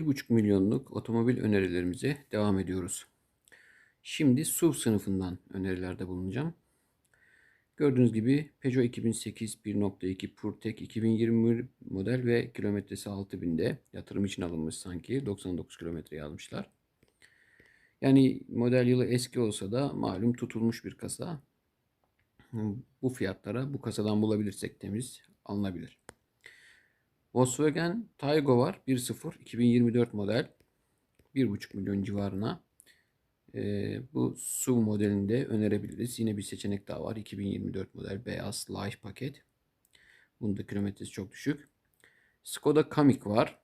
1,5 milyonluk otomobil önerilerimize devam ediyoruz. Şimdi SUV sınıfından önerilerde bulunacağım. Gördüğünüz gibi Peugeot 2008 1.2 PureTech 2020 model ve kilometresi 6000'de yatırım için alınmış sanki 99 kilometre yazmışlar. Yani model yılı eski olsa da malum tutulmuş bir kasa. Bu fiyatlara bu kasadan bulabilirsek temiz alınabilir. Volkswagen Taygo var 1.0 2024 model 1.5 milyon civarına. Ee, bu SUV modelinde önerebiliriz. Yine bir seçenek daha var. 2024 model beyaz Life paket. Bunda kilometresi çok düşük. Skoda Kamiq var.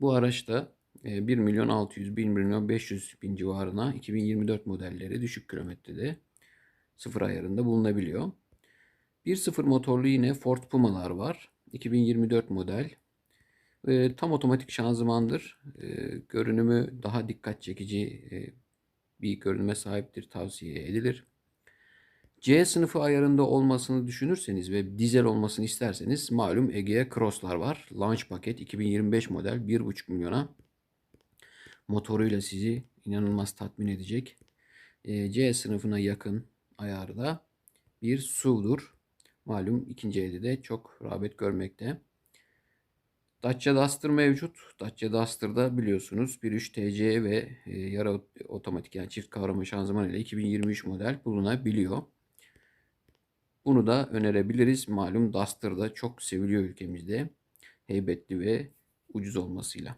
Bu araçta 1 milyon 600, 1 milyon 500 bin civarına 2024 modelleri düşük kilometrede sıfır ayarında bulunabiliyor. 1.0 motorlu yine Ford Puma'lar var. 2024 model. E, tam otomatik şanzımandır. E, görünümü daha dikkat çekici e, bir görünüme sahiptir. Tavsiye edilir. C sınıfı ayarında olmasını düşünürseniz ve dizel olmasını isterseniz malum Egea Cross'lar var. Launch paket 2025 model 1.5 milyona motoruyla sizi inanılmaz tatmin edecek. E, C sınıfına yakın ayarda bir SUV'dur. Malum ikinci elde de çok rağbet görmekte. Dacia Duster mevcut. Dacia Duster'da biliyorsunuz 1.3 TC ve e, yarı otomatik yani çift kavrama şanzıman ile 2023 model bulunabiliyor. Bunu da önerebiliriz. Malum Duster da çok seviliyor ülkemizde. Heybetli ve ucuz olmasıyla.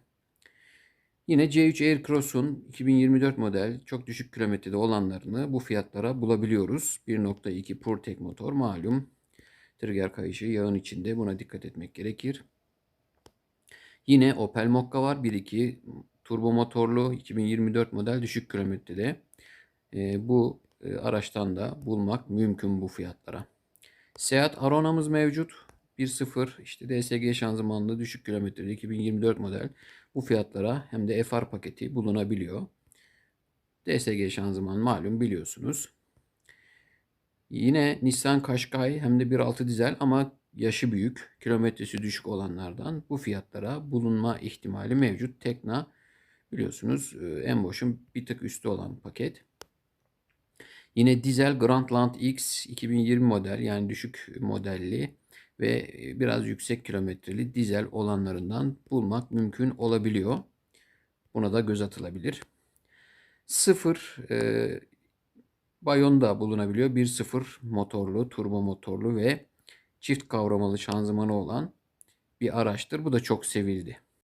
Yine C3 Aircross'un 2024 model çok düşük kilometrede olanlarını bu fiyatlara bulabiliyoruz. 1.2 PureTech motor malum. Trigger kayışı yağın içinde buna dikkat etmek gerekir. Yine Opel Mokka var 1.2 turbo motorlu 2024 model düşük kilometrede. E, bu e, araçtan da bulmak mümkün bu fiyatlara. Seat Arona'mız mevcut. 1.0 işte DSG şanzımanlı düşük kilometreli 2024 model. Bu fiyatlara hem de FR paketi bulunabiliyor. DSG şanzıman malum biliyorsunuz. Yine Nissan Qashqai hem de 1.6 dizel ama yaşı büyük, kilometresi düşük olanlardan bu fiyatlara bulunma ihtimali mevcut. Tekna biliyorsunuz e, en boşun bir tık üstü olan paket. Yine dizel Grandland X 2020 model yani düşük modelli ve biraz yüksek kilometreli dizel olanlarından bulmak mümkün olabiliyor. Buna da göz atılabilir. Sıfır e, Bayon'da bulunabiliyor. 1.0 motorlu, turbo motorlu ve çift kavramalı şanzımanı olan bir araçtır. Bu da çok sevildi.